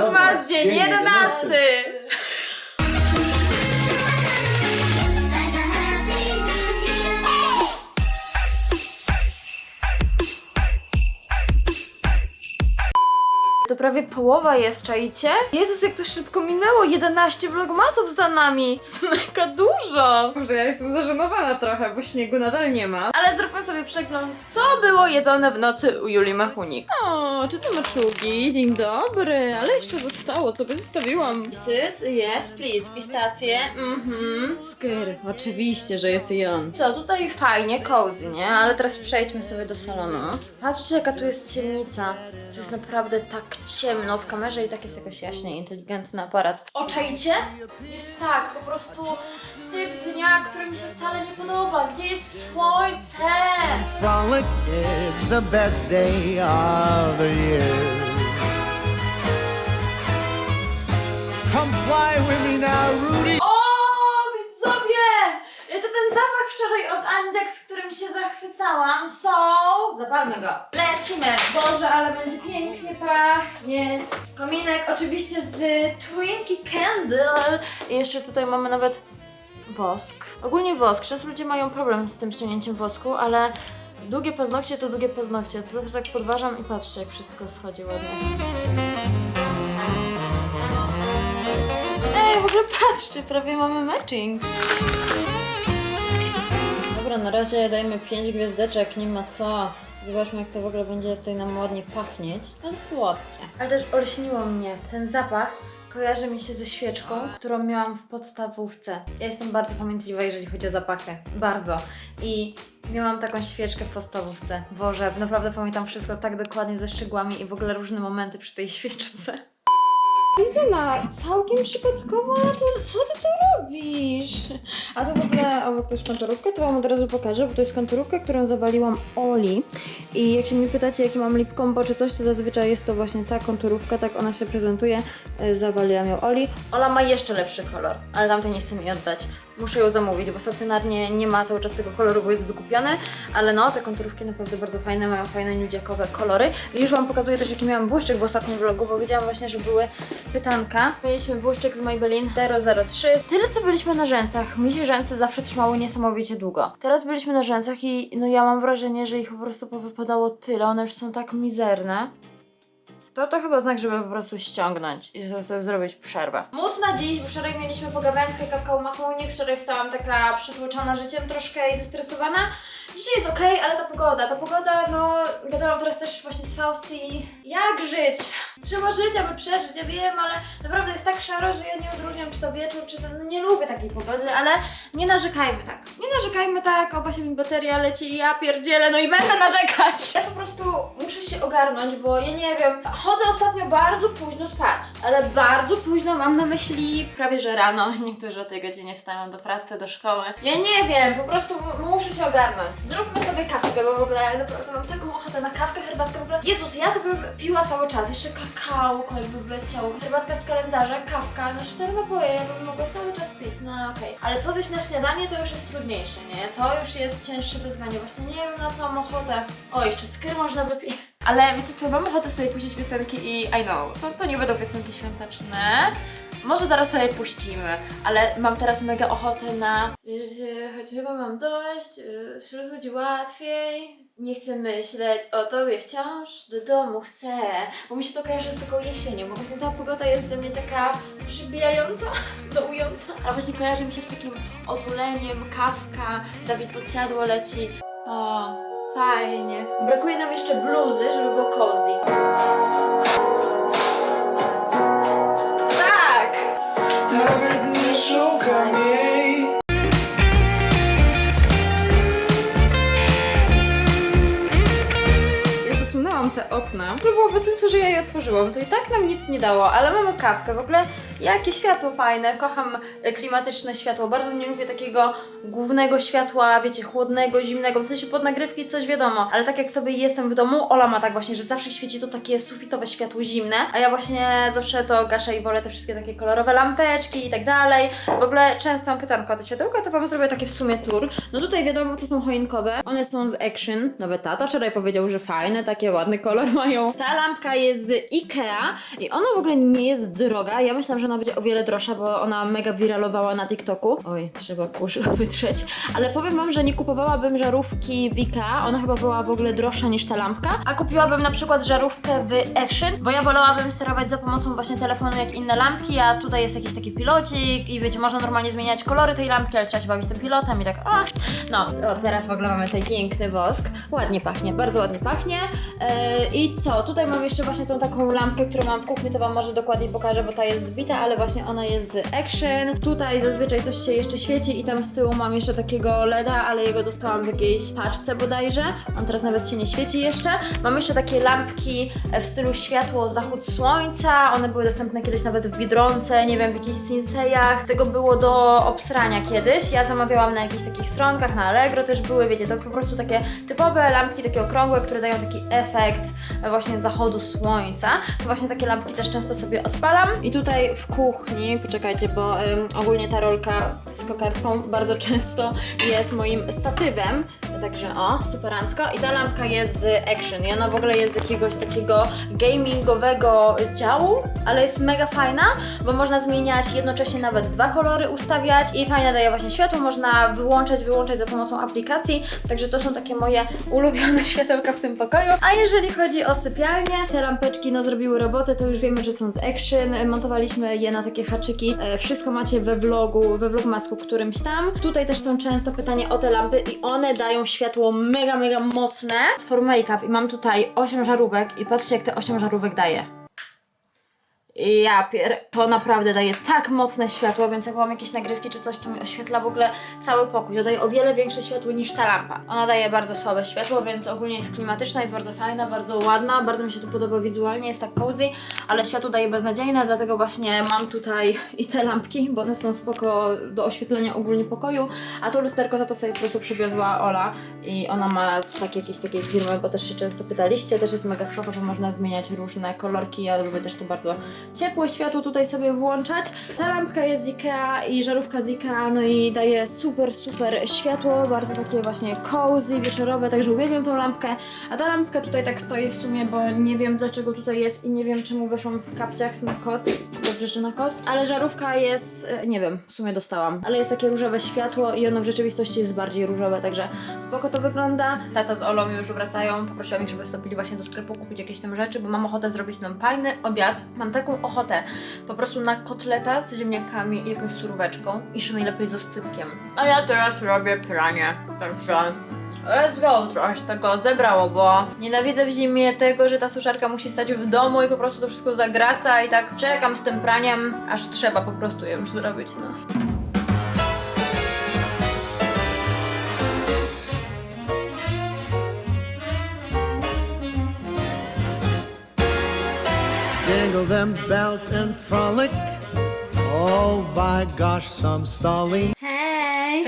Vlogmas dzień Dzień 11! To prawie połowa jest, czaicie? Jezus, jak to szybko minęło! 11 vlogmasów za nami! To jest mega dużo! Może ja jestem zażenowana trochę, bo śniegu nadal nie ma. Ale zróbmy sobie przegląd, co było jedzone w nocy u Julii Machunik. O, czy to maczugi? Dzień dobry, ale jeszcze zostało, co by zostawiłam? Sys, yes, please, pistacje, mhm. Skyr, oczywiście, że jest i on. Co, tutaj fajnie, cozy, nie? Ale teraz przejdźmy sobie do salonu. Patrzcie, jaka tu jest ciemnica. Tu jest naprawdę tak ciemno w kamerze i tak jest jakoś jaśnie, inteligentny aparat. Oczajcie? Jest tak, po prostu typ dnia, który mi się wcale nie podoba. Gdzie jest słońce? frolic. It's the best day of the year. Come fly with me now, Rudy. O, widzowie! To ten zapach wczoraj od z którym się zachwycałam. Są... Zapalmy go. Lecimy. Boże, ale będzie pięknie pachnieć. Kominek oczywiście z Twinkie Candle. I jeszcze tutaj mamy nawet wosk. Ogólnie wosk. Często ludzie mają problem z tym ściągnięciem wosku, ale długie paznokcie to długie paznokcie. To zawsze tak podważam i patrzcie, jak wszystko schodzi ładnie. Ej, w ogóle patrzcie, prawie mamy matching. Dobra, na razie dajmy 5 gwiazdeczek, nie ma co. Zobaczmy, jak to w ogóle będzie tutaj nam ładnie pachnieć. Ale słodkie. Ale też olśniło mnie. Ten zapach kojarzy mi się ze świeczką, którą miałam w podstawówce. Ja jestem bardzo pamiętliwa, jeżeli chodzi o zapachy. Bardzo. I miałam taką świeczkę w podstawówce. Boże, naprawdę pamiętam wszystko tak dokładnie ze szczegółami i w ogóle różne momenty przy tej świeczce. Lizyna, całkiem przypadkowo to, co ty tu robisz? A to w ogóle obok to jest konturówka, to wam od razu pokażę, bo to jest konturówka, którą zawaliłam Oli. I jak się mnie pytacie, jaki mam lip combo czy coś, to zazwyczaj jest to właśnie ta konturówka, tak ona się prezentuje. Y, Zawaliłam ją Oli. Ola ma jeszcze lepszy kolor, ale tamtej nie chce mi oddać. Muszę ją zamówić, bo stacjonarnie nie ma cały czas tego koloru, bo jest wykupiony, ale no, te konturówki naprawdę bardzo fajne, mają fajne nudziakowe kolory. I już Wam pokazuję też, jaki miałam błyszczyk w ostatnim vlogu, bo widziałam właśnie, że były pytanka. Mieliśmy błyszczyk z Maybelline 003. Tyle, co byliśmy na rzęsach. Mi się rzęsy zawsze trzymały niesamowicie długo. Teraz byliśmy na rzęsach i no ja mam wrażenie, że ich po prostu powypadało tyle. One już są tak mizerne. To to chyba znak, żeby po prostu ściągnąć i żeby sobie zrobić przerwę. Mód na dziś, bo wczoraj mieliśmy pogawędkę kakao machunie, wczoraj wstałam taka przytłoczona życiem troszkę i zestresowana. Dzisiaj jest okej, ale ta pogoda, ta pogoda, no gadałam teraz też właśnie z Faust i jak żyć? Trzeba żyć, aby przeżyć, ja wiem, ale naprawdę jest tak szaro, że ja nie odróżniam czy to wieczór, czy to, no nie lubię takiej pogody, ale nie narzekajmy tak. Nie narzekajmy tak, o właśnie mi bateria leci i ja pierdzielę, no i będę narzekać. Ja po prostu muszę się ogarnąć, bo ja nie wiem, chodzę ostatnio bardzo późno spać, ale bardzo późno mam na myśli prawie, że rano. Niektórzy o tej godzinie wstają do pracy, do szkoły. Ja nie wiem, po prostu muszę się ogarnąć. Zróbmy sobie kawkę, bo w ogóle naprawdę mam taką ochotę na kawkę, herbatkę w ogóle. Jezus, ja to bym piła cały czas, jeszcze kakao jakby wleciało, herbatka z kalendarza, kawka, no cztery napoje, ja bym mogła cały czas pić, no okej. Ale co zjeść na śniadanie, to już jest trudniejsze, nie? To już jest cięższe wyzwanie, właśnie nie wiem na co mam ochotę. O, jeszcze skyr można wypić. Ale wiecie co, mam ochotę sobie puścić piosenki i I know, to, to nie będą piosenki świąteczne. Może zaraz sobie puścimy, ale mam teraz mega ochotę na Wiecie, choć chyba mam dość, yy, wśród ludzi łatwiej. Nie chcę myśleć o tobie wciąż, do domu chcę. Bo mi się to kojarzy z taką jesienią, bo właśnie ta pogoda jest dla mnie taka przybijająca, dołująca. Ale właśnie kojarzy mi się z takim otuleniem, kawka, Dawid podsiadło leci. O, fajnie Brakuje nam jeszcze bluzy, żeby było cozy Tak! Nawet nie szukam jej. Te okna. To było bez sensu, że ja je otworzyłam. To i tak nam nic nie dało, ale mamy kawkę. W ogóle jakie światło fajne. Kocham e, klimatyczne światło. Bardzo nie lubię takiego głównego światła, wiecie, chłodnego, zimnego. W sensie pod nagrywki coś wiadomo. Ale tak jak sobie jestem w domu, Ola ma tak właśnie, że zawsze świeci to takie sufitowe światło zimne. A ja właśnie zawsze to gaszę i wolę te wszystkie takie kolorowe lampeczki i tak dalej. W ogóle często mam pytanko o te światełka, to wam zrobię takie w sumie tour. No tutaj wiadomo, to są choinkowe. One są z Action. Nawet tata wczoraj powiedział, że fajne, takie ładny kolor mają. Ta lampka jest z Ikea i ona w ogóle nie jest droga. Ja myślałam, że ona będzie o wiele droższa, bo ona mega wiralowała na TikToku. Oj, trzeba kurz wytrzeć. Ale powiem wam, że nie kupowałabym żarówki w Ikea. Ona chyba była w ogóle droższa niż ta lampka. A kupiłabym na przykład żarówkę w Action, bo ja wolałabym sterować za pomocą właśnie telefonu jak inne lampki, a tutaj jest jakiś taki pilocik i wiecie, można normalnie zmieniać kolory tej lampki, ale trzeba się bawić tym pilotem i tak a, No, o, teraz w ogóle mamy tutaj piękny wosk. Ładnie pachnie, bardzo ładnie pachnie. E, I co, tutaj mam jeszcze właśnie tą taką lampkę, którą mam w kuchni, to wam może dokładniej pokażę, bo ta jest zbita, ale właśnie ona jest z Action. Tutaj zazwyczaj coś się jeszcze świeci i tam z tyłu mam jeszcze takiego LEDa, ale jego dostałam w jakiejś paczce bodajże. On teraz nawet się nie świeci jeszcze. Mam jeszcze takie lampki w stylu światło zachód słońca. One były dostępne kiedyś nawet w Biedronce, nie wiem, w jakichś Sinsejach. Tego było do obsrania kiedyś. Ja zamawiałam na jakichś takich stronkach, na Allegro też były, wiecie, to po prostu takie typowe lampki, takie okrągłe, które dają taki efekt właśnie zachodu słońca. To właśnie takie lampki też często sobie odpalam. I tutaj w kuchni, poczekajcie, bo ym, ogólnie ta rolka z kokardką bardzo często jest moim statywem. Także o, superancko. I ta lampka jest z Action. I ona w ogóle jest z jakiegoś takiego gamingowego działu, ale jest mega fajna, bo można zmieniać jednocześnie nawet dwa kolory ustawiać i fajnie daje właśnie światło, można wyłączać, wyłączać za pomocą aplikacji. Także to są takie moje ulubione światełka w tym pokoju. A jeżeli chodzi o sypialnię, te lampeczki no zrobiły robotę, to już wiemy, że są z Action. Montowaliśmy je na takie haczyki. E, Wszystko macie we vlogu, we vlogmasku którymś tam. Tutaj też są często pytania o te lampy i one dają światło mega, mega mocne z For Makeup i mam tutaj 8 żarówek i patrzcie jak te 8 żarówek daje. Ja pier... To naprawdę daje tak mocne światło, więc jak mam jakieś nagrywki czy coś, to mi oświetla w ogóle cały pokój. To daje o wiele większe światło niż ta lampa. Ona daje bardzo słabe światło, więc ogólnie jest klimatyczna, jest bardzo fajna, bardzo ładna, bardzo mi się to podoba wizualnie, jest tak cozy, ale światło daje beznadziejne, dlatego właśnie mam tutaj i te lampki, bo one są spoko do oświetlenia ogólnie pokoju, a to lusterko za to sobie po prostu przywiozła Ola i ona ma z jakiejś takiej firmy, bo też się często pytaliście, też jest mega spoko, bo można zmieniać różne kolorki, ja lubię też to bardzo ciepłe światło tutaj sobie włączać. Ta lampka jest z Ikea i żarówka z Ikea, no i daje super, super światło, bardzo takie właśnie cozy, wieczorowe, także uwielbiam tą lampkę. A ta lampka tutaj tak stoi w sumie, bo nie wiem dlaczego tutaj jest i nie wiem czemu weszłam w kapciach na koc. Dobrze, że na koc. Ale żarówka jest, e, nie wiem, w sumie dostałam. Ale jest takie różowe światło i ono w rzeczywistości jest bardziej różowe, także spoko to wygląda. Tata z Olą już wracają, poprosiłam ich, żeby wstąpili właśnie do sklepu kupić jakieś tam rzeczy, bo mam ochotę zrobić nam fajny obiad. Mam taką ochotę po prostu na kotleta z ziemniakami i jakąś suróweczką i jeszcze najlepiej z oscypkiem. A ja teraz robię pranie, także Let's go! Trochę się tego zebrało, bo nienawidzę w zimie tego, że ta suszarka musi stać w domu i po prostu to wszystko zagraca i tak czekam z tym praniem, aż trzeba po prostu je już zrobić, no. Them bells and frolic. Oh, by gosh, some stalling. Hej!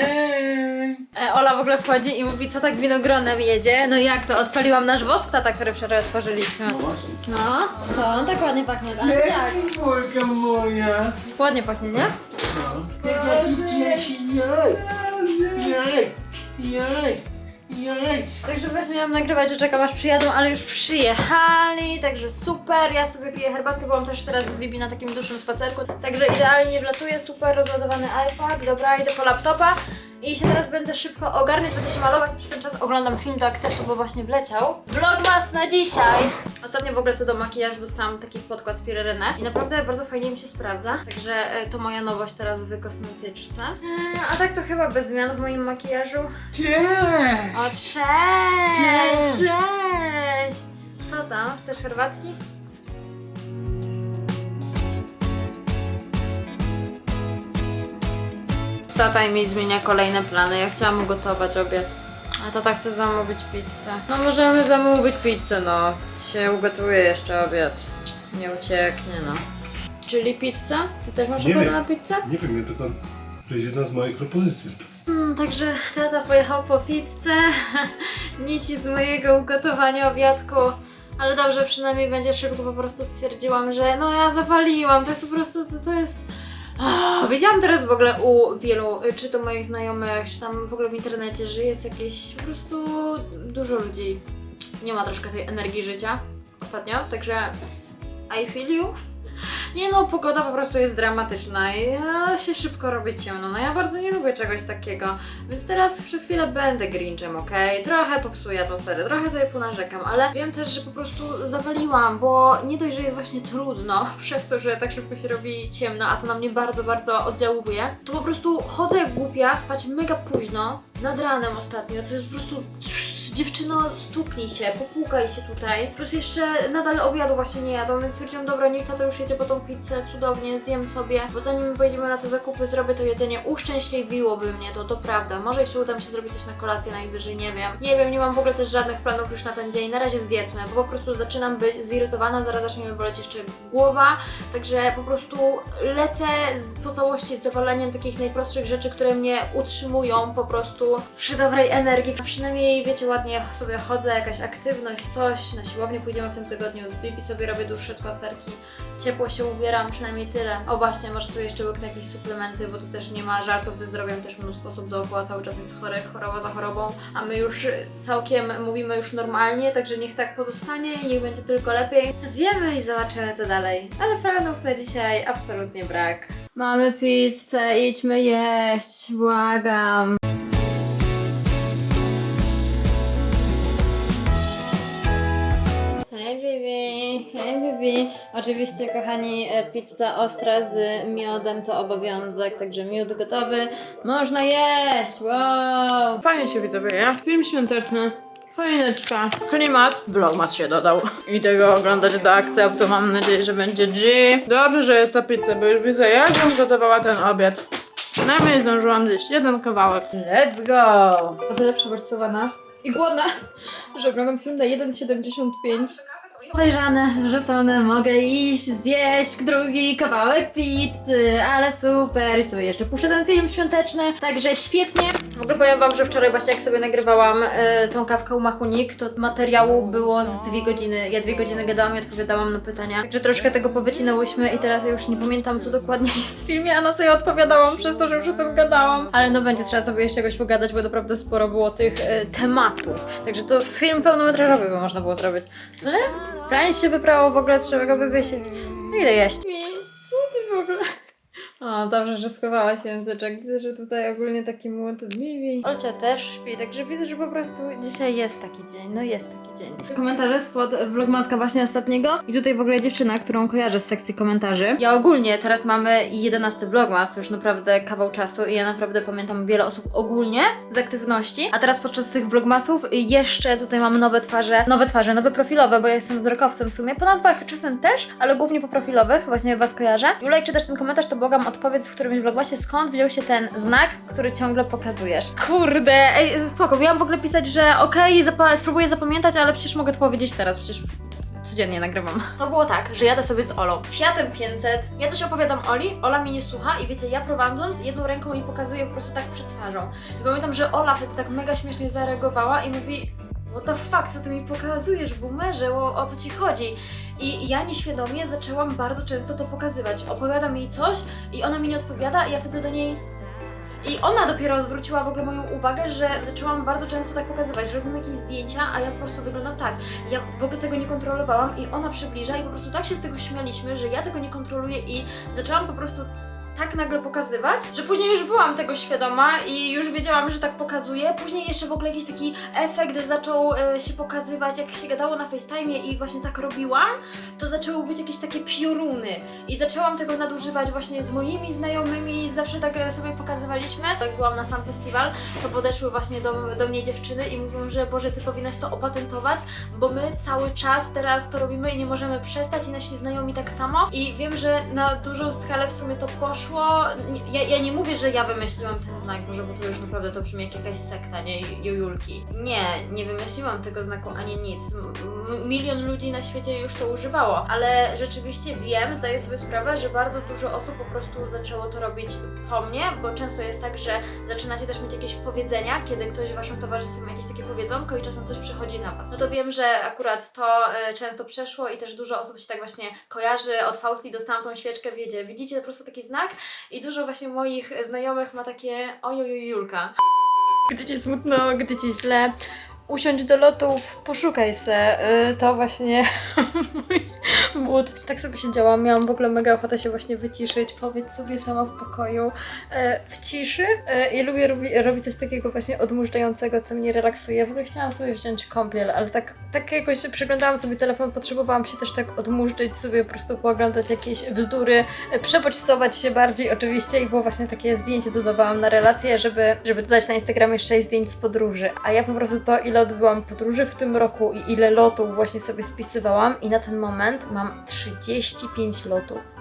E, Ola w ogóle wchodzi i mówi, co tak winogronem jedzie. No jak to? Odpaliłam nasz wosk tata, który wczoraj otworzyliśmy. No, to on tak ładnie pachnie, tak? tak. Wolka moja! Ładnie pachnie, nie? Jaka się cieszy, jaj! Jaj! Jaj! Jaj! Także właśnie miałam nagrywać, że czekam aż przyjadą, ale już przyjechali, także super. Ja sobie piję herbatkę, byłam też teraz z Bibi na takim dłuższym spacerku, także idealnie wlatuje, super rozładowany iPad. Dobra, idę po laptopa i się teraz będę szybko ogarniać, będę się malować przez ten czas oglądam film do akceptu, bo właśnie wleciał. Vlogmas na dzisiaj! Ostatnio w ogóle co do makijażu dostałam taki podkład z Pirerene i naprawdę bardzo fajnie mi się sprawdza, także e, to moja nowość teraz w kosmetyczce. E, a tak to chyba bez zmian w moim makijażu. Cześć! O, cześć! Cześć! Co tam? Chcesz herbatki? Tata mi zmienia kolejne plany. Ja chciałam ugotować obiad. A tata chce zamówić pizzę. No możemy zamówić pizzę, no. Się ugotuje jeszcze obiad. Nie ucieknie, no. Czyli pizza? Ty też masz Nie ochotę wiem. na pizzę? Nie wiem, ja tylko to jest jedna z moich propozycji. Mm, także tata pojechał po pizzę. Nici z mojego ugotowania obiadku. Ale dobrze, przynajmniej będzie szybko. Po prostu stwierdziłam, że no ja zawaliłam. To jest po prostu, to, to jest... Ah, Widziałam teraz w ogóle u wielu, czy to moich znajomych, czy tam w ogóle w internecie, że jest jakieś po prostu dużo ludzi. Nie ma troszkę tej energii życia. ostatnio, także I feel you. Nie no, pogoda po prostu jest dramatyczna i ja się szybko robi ciemno. No ja bardzo nie lubię czegoś takiego, więc teraz przez chwilę będę Grinchem, okej? Trochę popsuję atmosferę, trochę sobie ponarzekam, ale wiem też, że po prostu zawaliłam, bo nie dość, że jest właśnie trudno przez to, że tak szybko się robi ciemno, a to na mnie bardzo, bardzo oddziałuje, to po prostu chodzę jak głupia, spać mega późno, nad ranem ostatnio, to jest po prostu dziewczyno, stuknij się, popłukaj się tutaj. Plus jeszcze nadal obiadu właśnie nie jadłam, więc stwierdziłam, dobra, niech tato już jedzie po tą pizzę, cudownie, zjem sobie, bo zanim pojedziemy na te zakupy, zrobię to jedzenie, uszczęśliwiłoby mnie to, to prawda. Może jeszcze uda mi się zrobić coś na kolację najwyżej, nie wiem. Nie wiem, nie mam w ogóle też żadnych planów już na ten dzień, na razie zjedzmy, bo po prostu zaczynam być zirytowana, zaraz zacznie mi boleć jeszcze głowa, także po prostu lecę z, po całości z zawaleniem takich najprostszych rzeczy, które mnie utrzymują po prostu przy dobrej energii. Przynajmniej, wiecie, ładnie sobie chodzę, jakaś aktywność, coś. Na siłownię pójdziemy w tym tygodniu, z Bibi sobie robię dłuższe spacerki. Ciepło się ubieram, przynajmniej tyle. O właśnie, może sobie jeszcze łyknę jakieś suplementy, bo tu też nie ma żartów ze zdrowiem, też mnóstwo osób dookoła cały czas jest chorych, choroba za chorobą, a my już całkiem mówimy już normalnie, także niech tak pozostanie i niech będzie tylko lepiej. Zjemy i zobaczymy co dalej. Ale planów na dzisiaj absolutnie brak. Mamy pizzę, idźmy jeść, błagam. Bibi. Oczywiście kochani, e, pizza ostra z miodem to obowiązek, także miód gotowy. Można jeść, wow! Fajnie się widzowie, je. Film świąteczny. Choineczka, klimat, vlogmas się dodał. I tego oglądać do akceptu, mam nadzieję, że będzie G. Dobrze, że jest ta pizza, bo już widzę jak bym gotowała ten obiad. Przynajmniej zdążyłam zjeść jeden kawałek. Let's go! O tyle przebodźcowana i głodna, że oglądam film na 1,75. Podejrzane, wrzucone, mogę iść, zjeść drugi kawałek pizzy, ale super, i sobie jeszcze puszczę ten film świąteczny, także świetnie. W ogóle powiem wam, że wczoraj właśnie jak sobie nagrywałam e, tą kawkę u Machunik, to materiału było z dwie godziny, ja dwie godziny gadałam i odpowiadałam na pytania, także troszkę tego powycinałyśmy i teraz ja już nie pamiętam co dokładnie jest w filmie, a na co ja odpowiadałam przez to, że już o tym gadałam. Ale no będzie trzeba sobie jeszcze czegoś pogadać, bo naprawdę sporo było tych e, tematów, także to film pełnometrażowy by można było zrobić. Co nie? Prań się wyprało, w ogóle trzeba go wywiesić. No ile jeść? Co ty w ogóle? O, dobrze, że schowałaś języczek. Widzę, że tutaj ogólnie taki młody Bibi. Olcia też śpi, także widzę, że po prostu dzisiaj jest taki dzień. No jest taki dzień. Komentarze spod vlogmaska właśnie ostatniego. I tutaj w ogóle dziewczyna, którą kojarzę z sekcji komentarzy. Ja ogólnie teraz mamy 11 vlogmas, już naprawdę kawał czasu i ja naprawdę pamiętam wiele osób ogólnie z aktywności. A teraz podczas tych vlogmasów jeszcze tutaj mamy nowe twarze, nowe twarze, nowe profilowe, bo ja jestem wzrokowcem w sumie. Po nazwach czasem też, ale głównie po profilowych, właśnie was kojarzę. Jula, jak czytasz ten komentarz, to błagam odpowiedz w którymś vlogmasie, skąd wziął się ten znak, który ciągle pokazujesz. Kurde, ej, spoko, miałam w ogóle pisać, że okej, zapa- spróbuję zapamiętać, ale przecież mogę to powiedzieć teraz, przecież codziennie nagrywam. To było tak, że jadę sobie z Olą. Fiatem 500. Ja też opowiadam Oli, Ola mnie nie słucha i wiecie, ja prowadząc jedną ręką jej pokazuję po prostu tak przed twarzą. I pamiętam, że Ola wtedy tak mega śmiesznie zareagowała i mówi What the fuck, co ty mi pokazujesz, boomerze, o, o co ci chodzi? I ja nieświadomie zaczęłam bardzo często to pokazywać. Opowiadam jej coś i ona mi nie odpowiada i ja wtedy do niej i ona dopiero zwróciła w ogóle moją uwagę, że zaczęłam bardzo często tak pokazywać, że robimy jakieś zdjęcia, a ja po prostu wyglądam tak. Ja w ogóle tego nie kontrolowałam i ona przybliża i po prostu tak się z tego śmialiśmy, że ja tego nie kontroluję i zaczęłam po prostu tak nagle pokazywać, że później już byłam tego świadoma i już wiedziałam, że tak pokazuję. Później jeszcze w ogóle jakiś taki efekt zaczął e, się pokazywać, jak się gadało na FaceTime i właśnie tak robiłam, to zaczęły być jakieś takie pioruny i zaczęłam tego nadużywać właśnie z moimi znajomymi, zawsze tak sobie pokazywaliśmy. Jak byłam na sam festiwal, to podeszły właśnie do, do mnie dziewczyny i mówią, że Boże, Ty powinnaś to opatentować, bo my cały czas teraz to robimy i nie możemy przestać i nasi znajomi tak samo i wiem, że na dużą skalę w sumie to poszło. Nie- Ja, ja nie mówię, że ja wymyśliłam ten znak, Boże, bo to już naprawdę to brzmi jak jakaś sekta, nie Jujulki. Nie, nie wymyśliłam tego znaku ani nic. M- milion ludzi na świecie już to używało, ale rzeczywiście wiem, zdaję sobie sprawę, że bardzo dużo osób po prostu zaczęło to robić po mnie, bo często jest tak, że zaczynacie też mieć jakieś powiedzenia, kiedy ktoś w waszym towarzystwie ma jakieś takie powiedzonko i czasem coś przychodzi na was. No to wiem, że akurat to e, często przeszło i też dużo osób się tak właśnie kojarzy. Od Fausti dostałam tą świeczkę, wiecie, widzicie po prostu taki znak i dużo właśnie moich znajomych ma takie ojojo Julka. Gdy ci smutno, gdy ci źle, usiądź do lotów, poszukaj se. Y, to właśnie mój mód. Tak sobie siedziałam, miałam w ogóle mega ochotę się właśnie wyciszyć, powiedz sobie sama w pokoju, e, w ciszy e, i lubię robi, robić coś takiego właśnie odmurzającego, co mnie relaksuje. W ogóle chciałam sobie wziąć kąpiel, ale tak, tak jakoś przeglądałam sobie telefon, potrzebowałam się też tak odmurzyć sobie, po prostu pooglądać jakieś bzdury, e, się bardziej oczywiście i było właśnie takie zdjęcie dodawałam na relację, żeby, żeby dodać na Instagramie 6 zdjęć z podróży, a ja po prostu to, ile odbyłam podróży w tym roku i ile lotów właśnie sobie spisywałam i na ten moment mam 35 lotów.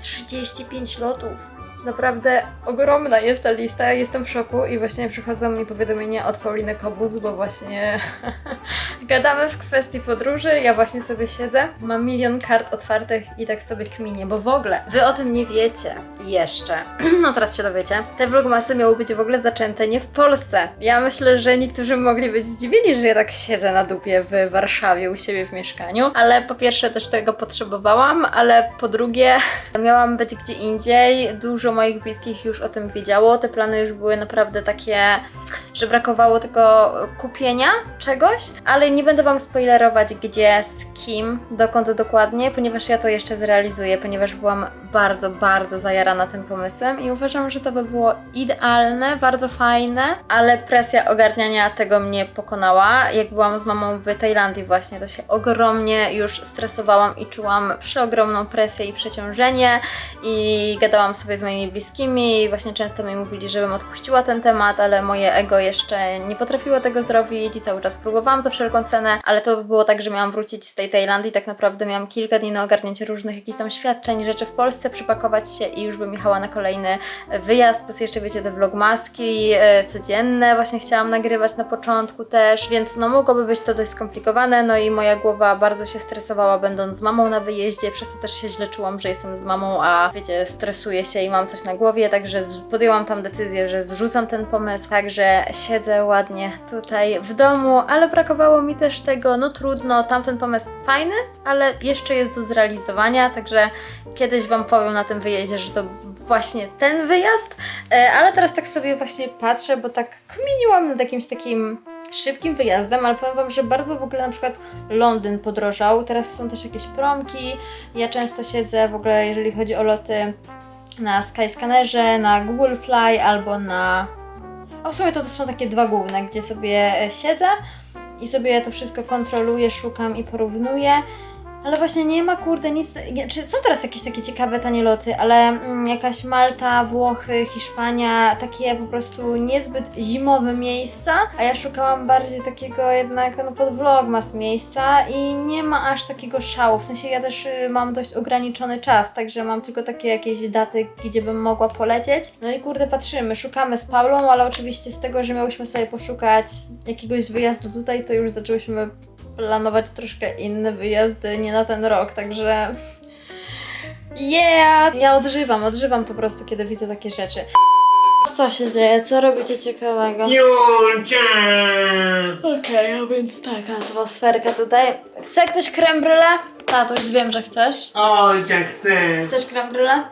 35 lotów. Naprawdę ogromna jest ta lista, jestem w szoku i właśnie przychodzą mi powiadomienia od Pauliny Kobus, bo właśnie gadamy w kwestii podróży, ja właśnie sobie siedzę, mam milion kart otwartych i tak sobie kminię, bo w ogóle wy o tym nie wiecie jeszcze, no teraz się dowiecie, te vlogmasy miały być w ogóle zaczęte nie w Polsce. Ja myślę, że niektórzy mogli być zdziwieni, że ja tak siedzę na dupie w Warszawie u siebie w mieszkaniu, ale po pierwsze też tego potrzebowałam, ale po drugie miałam być gdzie indziej, dużo moich bliskich już o tym wiedziało, te plany już były naprawdę takie, że brakowało tylko kupienia czegoś, ale nie będę Wam spoilerować gdzie, z kim, dokąd dokładnie, ponieważ ja to jeszcze zrealizuję, ponieważ byłam bardzo, bardzo zajarana tym pomysłem i uważam, że to by było idealne, bardzo fajne, ale presja ogarniania tego mnie pokonała. Jak byłam z mamą w Tajlandii właśnie, to się ogromnie już stresowałam i czułam przeogromną presję i przeciążenie i gadałam sobie z moimi bliskimi i właśnie często mi mówili, żebym odpuściła ten temat, ale moje ego jeszcze nie potrafiło tego zrobić i cały czas próbowałam za wszelką cenę, ale to było tak, że miałam wrócić z tej Tajlandii, tak naprawdę miałam kilka dni na ogarnięcie różnych jakichś tam świadczeń, rzeczy w Polsce, przypakować się i już bym jechała na kolejny wyjazd, plus jeszcze wiecie te vlogmaski e, codzienne właśnie chciałam nagrywać na początku też, więc no mogłoby być to dość skomplikowane, no i moja głowa bardzo się stresowała będąc z mamą na wyjeździe, przez to też się źle czułam, że jestem z mamą, a wiecie, stresuję się i mam coś na głowie, także podjęłam tam decyzję, że zrzucam ten pomysł, także siedzę ładnie tutaj w domu, ale brakowało mi też tego, no trudno, tamten pomysł fajny, ale jeszcze jest do zrealizowania, także kiedyś Wam powiem na tym wyjeździe, że to właśnie ten wyjazd, e, ale teraz tak sobie właśnie patrzę, bo tak kminiłam nad jakimś takim szybkim wyjazdem, ale powiem Wam, że bardzo w ogóle na przykład Londyn podrożał, teraz są też jakieś promki, ja często siedzę w ogóle, jeżeli chodzi o loty na Skyscannerze, na Google Fly albo na... A w sumie to, to są takie dwa główne, gdzie sobie e, siedzę i sobie to wszystko kontroluję, szukam i porównuję. Ale właśnie nie ma kurde nic. Czy są teraz jakieś takie ciekawe tanie loty, ale mm, jakaś Malta, Włochy, Hiszpania, takie po prostu niezbyt zimowe miejsca, a ja szukałam bardziej takiego jednak no pod vlogmas miejsca i nie ma aż takiego szału. W sensie ja też y, mam dość ograniczony czas, także mam tylko takie jakieś daty, gdzie bym mogła polecieć. No i kurde patrzymy, szukamy z Paulą, ale oczywiście z tego, że miałyśmy sobie poszukać jakiegoś wyjazdu tutaj, to już zaczęłyśmy planować troszkę inne wyjazdy, nie na ten rok, także. Yeah! Ja odżywam, odżywam po prostu, kiedy widzę takie rzeczy. Co się dzieje? Co robicie ciekawego? Julcia! Okej, a więc taka atmosferka tutaj. Chce ktoś creme brulee? Tato, już wiem, że chcesz. Olcia chce. Chcesz creme brulee?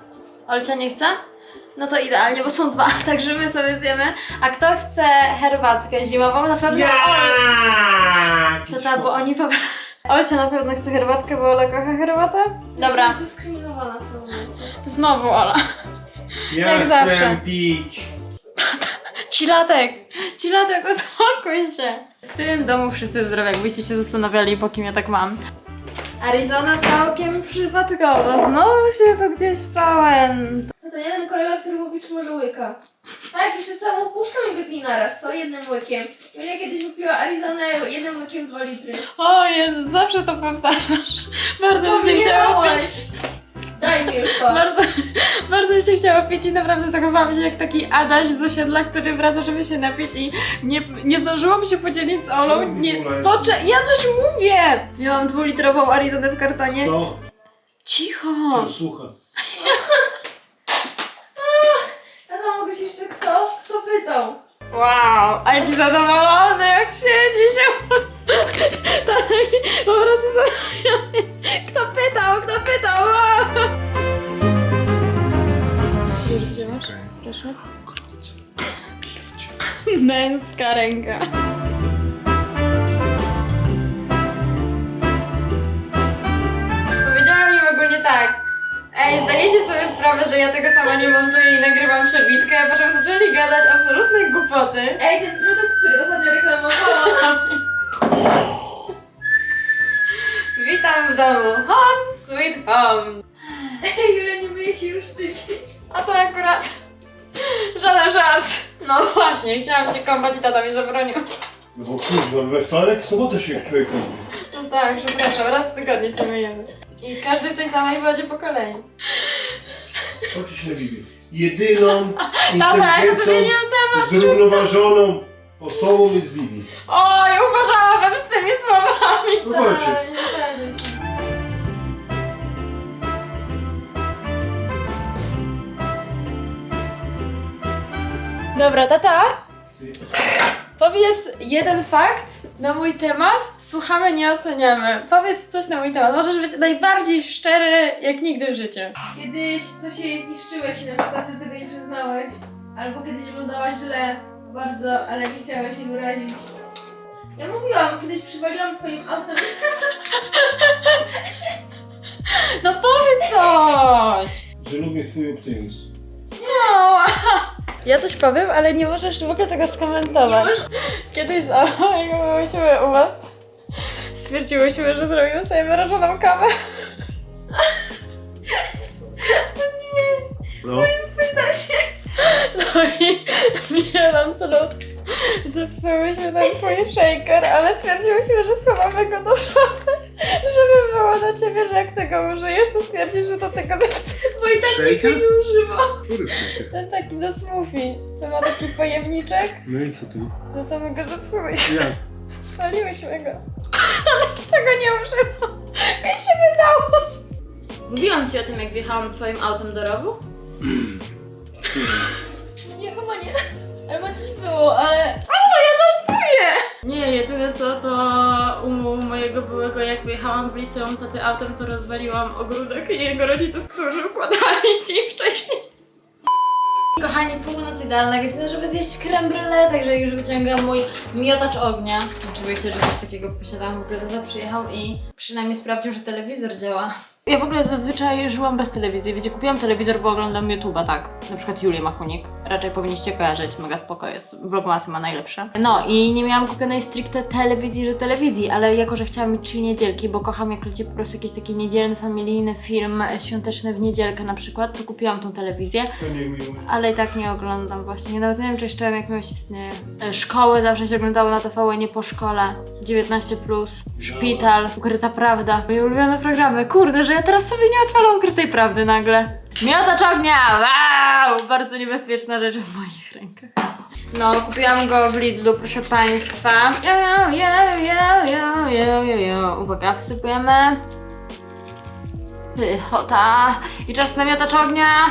Olcia nie chce? No to idealnie, bo są dwa, także my sobie zjemy. A kto chce herbatkę zimową? Na pewno! Ol- To ta, bo oni po... Olcia na pewno chce herbatkę, bo Ola kocha herbatę? Dobra. dyskryminowana w tym momencie. Znowu Ola. Ja Jak chcę zawsze. pić. Cilatek! Cilatek, uspokój się! W tym domu wszyscy zdrowi, jakbyście się zastanawiali, po kim ja tak mam. Arizona całkiem przypadkowo, znowu się tu gdzieś pałem. To ten jeden kolega, który mówi, czy może łyka. Tak, jeszcze całą puszkę mi wypij naraz, co? Jednym łykiem. Julia kiedyś wypiła Arizonę jednym łykiem 2 litry. O Jezu, zawsze to powtarzasz. Bardzo mi się chciało Powinieneś. pić. Daj mi już to. Bardzo, bardzo mi się chciało pić i naprawdę zachowałam się jak taki Adaś z osiedla, który wraca, żeby się napić i nie, nie zdążyłam się podzielić z Olą. Nie, pocze ja coś mówię! Miałam dwulitrową Arizonę w kartonie. To Cicho! słucha. Wow, a jaki zadowolony, jak siedzi się. tak, po prostu zadowolony. Kto pytał, kto pytał? Wow. Wiesz, gdzie masz? Proszę. Męska ręka. Powiedziała mi ogólnie tak. Ej, zdajecie sobie sprawę, że ja tego sama nie montuję i nagrywam przebitkę, a potem zaczęli gadać absolutne głupoty. Ej, ten produkt, który ostatnio reklamowałam. Witam w domu. Home, sweet home. Ej, Julia nie myje się już tydzień. A to akurat żaden żart. No właśnie, chciałam się kąpać i tata mi zabronił. No bo kurwa, we wtorek, w sobotę się jak człowiek. No tak, przepraszam, raz w tygodniu się myjemy. I każdy w tej samej wodzie po kolei. Chodźcie się na Biblię. Jedyną, Tata, jak inteligentną, zmienił temat. zrównoważoną osobą jest Bibi. Oj, uważałabym z tymi słowami. No chodźcie. Tak, nie się. Dobra, tata, powiedz jeden fakt na mój temat. Słuchamy, nie oceniamy. Powiedz coś na mój temat. Możesz być najbardziej szczery jak nigdy w życiu. Kiedyś coś się zniszczyłeś i na przykład że tego nie przyznałeś. Albo kiedyś wyglądałaś źle, bardzo, ale nie chciałaś jej urazić. Ja mówiłam, kiedyś przywaliłam twoim autem. No powiedz coś! Że lubię twój optymizm. No. Ja coś powiem, ale nie możesz w ogóle tego skomentować. Kiedyś z Ojego byłyśmy u was. Stwierdziłyśmy, że zrobimy sobie wyrażoną kawę. No. No i mieląc lód, zepsułyśmy ten twój shaker, ale stwierdziłyśmy, że schowamy go do szafy, było na ciebie, że jak tego użyjesz, to stwierdzisz, że to tego. Bo i tak Shaker? nie używa. Który? Ten taki do smoothie, co ma taki pojemniczek, No i co ty? no to my go zepsułyśmy. Jak? Spaliłyśmy go. Ale czego nie używa? Mi się wydało. Mówiłam ci o tym, jak wjechałam twoim autem do rowu? Nie, chyba nie. Albo coś było, ale... O, ja żartuję! Nie, jedyne co to u mojego byłego, jak wyjechałam w liceum, to tym autem to rozwaliłam ogródek jego rodziców, którzy układali dzień wcześniej. Kochani, północ idealna godzina, żeby zjeść creme brulee, także już wyciągam mój miotacz ognia. Oczywiście, że coś takiego ogóle tata przyjechał i przynajmniej sprawdził, że telewizor działa. Ja w ogóle zazwyczaj żyłam bez telewizji. Wiecie, kupiłam telewizor, bo oglądam YouTube'a, tak. Na przykład Julię Machunik. Raczej powinniście kojarzyć, mega spoko jest. Vlogmasy ma najlepsze. No i nie miałam kupionej stricte telewizji, że telewizji, ale jako, że chciałam mieć trzy niedzielki, bo kocham jak leci po prostu jakiś taki niedzielny, familijny film świąteczny w niedzielkę na przykład, to kupiłam tą telewizję. To nie miłość. Ale i tak nie oglądam właśnie. Nawet nie wiem, czy jeszcze jak miłość istnieje. Szkoły zawsze się oglądało na TVN, nie po szkole. 19+, Szpital, Ukryta Prawda. Moje ulubione programy. Kurde, że ja teraz sobie nie odpalam Ukrytej Prawdy nagle. Miotacz ognia! Wow! Bardzo niebezpieczna rzecz w moich rękach. No, kupiłam go w Lidlu, proszę Państwa. Jo, jo, jo, jo, jo, jo, jo, jo. Uwaga, wsypujemy. Pychota. I czas na miotacz ognia.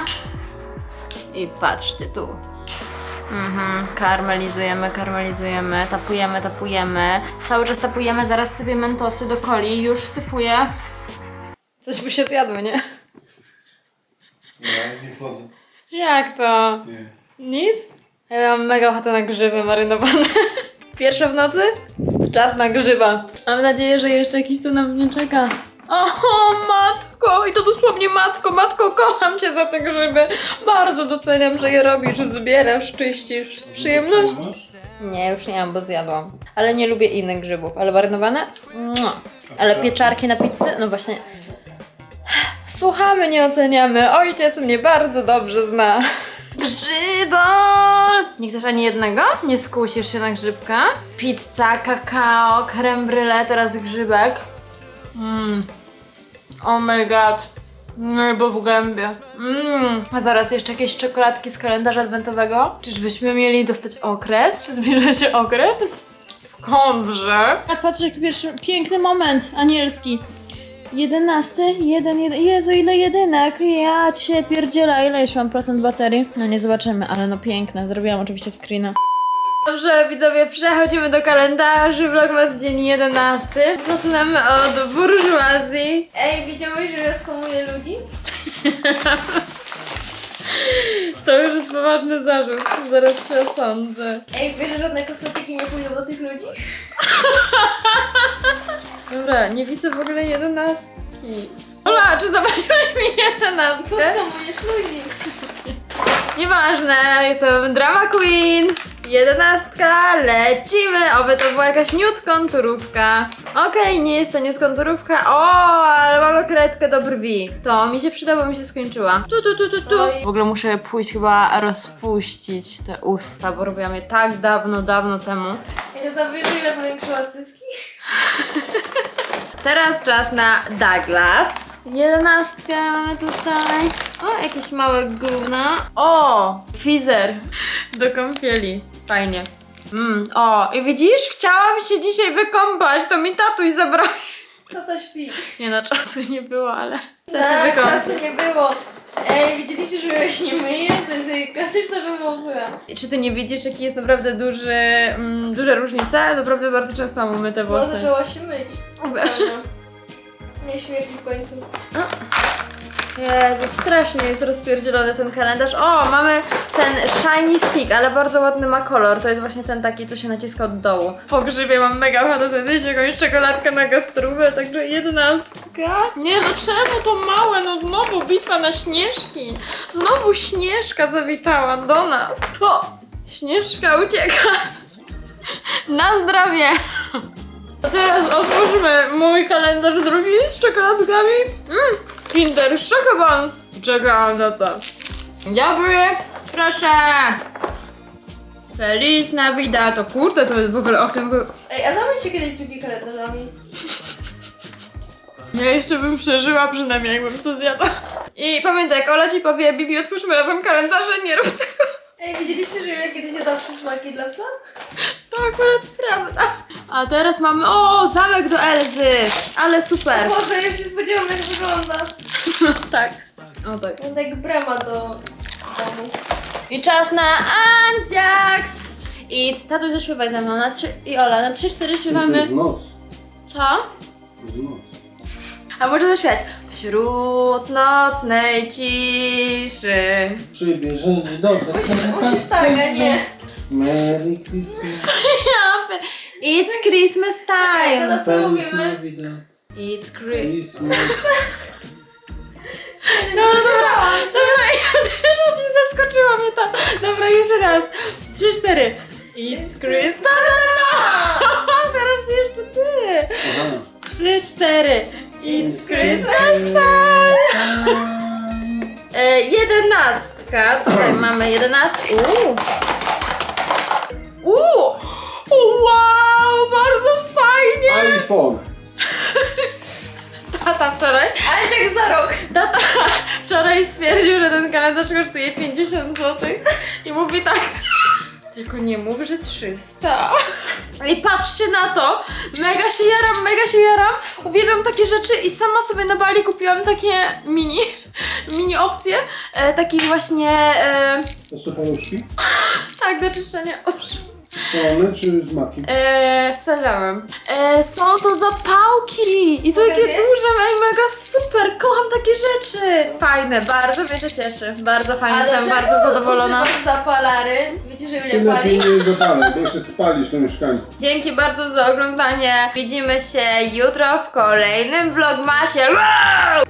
I patrzcie tu. Mhm, karmelizujemy, karmelizujemy, tapujemy, tapujemy. Cały czas tapujemy, zaraz sobie mentosy do coli, już wsypuję. Coś by się zjadło, nie? Ja nie wchodzę. Jak to? Nie. Nic? Ja mam mega ochotę na grzyby marynowane. Pierwsza w nocy? Czas na grzyba. Mam nadzieję, że jeszcze jakiś tu na mnie czeka. O, matko! I to dosłownie matko, matko, kocham cię za te grzyby. Bardzo doceniam, że je robisz, zbierasz, czyścisz z przyjemnością. Nie, już nie mam, bo zjadłam. Ale nie lubię innych grzybów. Ale marynowane? Mua. Ale pieczarki na pizzę? No właśnie. Słuchamy, nie oceniamy. Ojciec mnie bardzo dobrze zna. Grzybol! Nie chcesz ani jednego? Nie skusisz się na grzybka? Pizza, kakao, creme brulee, teraz grzybek. Mmm. Oh my god. Niebo w gębie. Mm. A zaraz jeszcze jakieś czekoladki z kalendarza adwentowego. Czyżbyśmy mieli dostać okres? Czy zbliża się okres? Skądże? A patrz, jaki pierwszy piękny moment anielski. Jedenasty, jeden, jeden, Jezu, ile jedynek, ja cię pierdziela, ile jeszcze mam procent baterii? No nie zobaczymy, ale no piękne, zrobiłam oczywiście screena. Dobrze, widzowie, przechodzimy do kalendarzy, vlogmas dzień 11. Zaczynamy od burżuazji. Ej, widziałeś, że rozkomuję ludzi? To już jest poważny zarzut, zaraz cię osądzę. Ej, wiesz, że żadne kosmetyki nie pójdą do tych ludzi? Dobra, nie widzę w ogóle jedenastki. Ola, czy zawaliłeś mi jedenastkę? Postamujesz ludzi. Nieważne, jestem drama queen. Jedenastka, lecimy! Oby to była jakaś nude konturówka. Okej, nie jest to nude konturówka. O, ale mamy kredkę do brwi. To mi się przyda, bo mi się skończyła. Tu, tu, tu, tu, tu. W ogóle muszę pójść chyba rozpuścić te usta, bo robiłam je tak dawno, dawno temu. Ja to tam wiesz, ile powiększyła cycki? Teraz czas na Douglas. Jedenastkę mamy tutaj. O, jakieś małe gówna. O, fizer do kąpieli. Fajnie. Mm, o, i widzisz? Chciałam się dzisiaj wykąpać, to mi tatuś zabrał. Tata śpi. Nie no, czasu nie było, ale chcę się Tak, wykąpać. czasu nie było. Ej, widzieliście, że ja się nie myję? To jest jej klasyczna wymowa. Czy ty nie widzisz, jaki jest naprawdę duży, mm, duże różnice? Naprawdę bardzo często mam umyte Bo włosy. zaczęła się myć. Wiesz. Nie śmierdzi w końcu. Jezu, strasznie jest rozpierdzielony ten kalendarz. O, mamy ten shiny stick, ale bardzo ładny ma kolor. To jest właśnie ten taki, co się naciska od dołu. Po grzybie mam mega ochotę zjeść jakąś czekoladkę na gastrówę, także jedenastka. Nie no, czemu to małe? No znowu bitwa na Śnieżki. Znowu Śnieżka zawitała do nas. O, Śnieżka ucieka. Na zdrowie. Teraz otwórzmy mój kalendarz drugi z czekoladkami. Mm, Kinder Chocobons. Czekałam na to. Dzień dobry, proszę. Feliz Navidad. To kurde, to jest w ogóle okno. Ej, a zamień się kiedyś drugi kalendarzami. Ja jeszcze bym przeżyła przynajmniej, jakbym to zjadła. I pamiętaj, jak Ola ci powie, Bibi, otwórzmy razem kalendarze, nie rób tego. Ej, widzieliście, że ja kiedyś jadłam szmaki dla psa? To akurat prawda. A teraz mamy, o, zamek do Elzy. Ale super. Boże, ja już się spodziewam, jak wygląda. tak. O tak. Wygląda jak brama do domu. I czas na Andziaks! I tatuś zaśpiewaj ze mną na trzy... I Ola, na trzy, cztery śpiewamy... noc. Co? To jest noc. A może zaśpiewać? Wśród nocnej ciszy. Przybierzeć do Musisz tak, a nie. Merry Christmas. Ja It's Christmas time! To co Feliz mówimy? Navidad. It's Christmas. Christmas. No, dobra, dobra, ja też nie zaskoczyło mnie to. Dobra, jeszcze raz. Trzy, cztery. It's Christmas. No, no, no. Teraz jeszcze ty. Trzy, cztery. It's Christmas time. E, jedenastka. Tutaj mamy jedenastkę. Uuu. Uuu. Wow, bardzo fajnie. iPhone. Tata wczoraj, Ale jak za rok. tata wczoraj stwierdził, że ten kalendarz kosztuje 50 zł. I mówi tak. Tylko nie mów, że 300. I patrzcie na to. Mega się jaram, mega się jaram. Uwielbiam takie rzeczy i sama sobie na Bali kupiłam takie mini, mini opcje. E, takich właśnie, e, To są paluszki? tak, do czyszczenia uszu. Solone czy z makiem? E, z sezamem. E, są to zapałki! I to takie duże, ej, mega super! Kocham takie rzeczy! Fajne, bardzo mnie to cieszy. Bardzo fajnie, jestem bardzo zadowolona. używasz zapalary. Wiecie, że Ty ile lepiej pali? nie zapalaj, bo jeszcze spalisz to mieszkanie. Dzięki bardzo za oglądanie. Widzimy się jutro w kolejnym vlogmasie. Wow!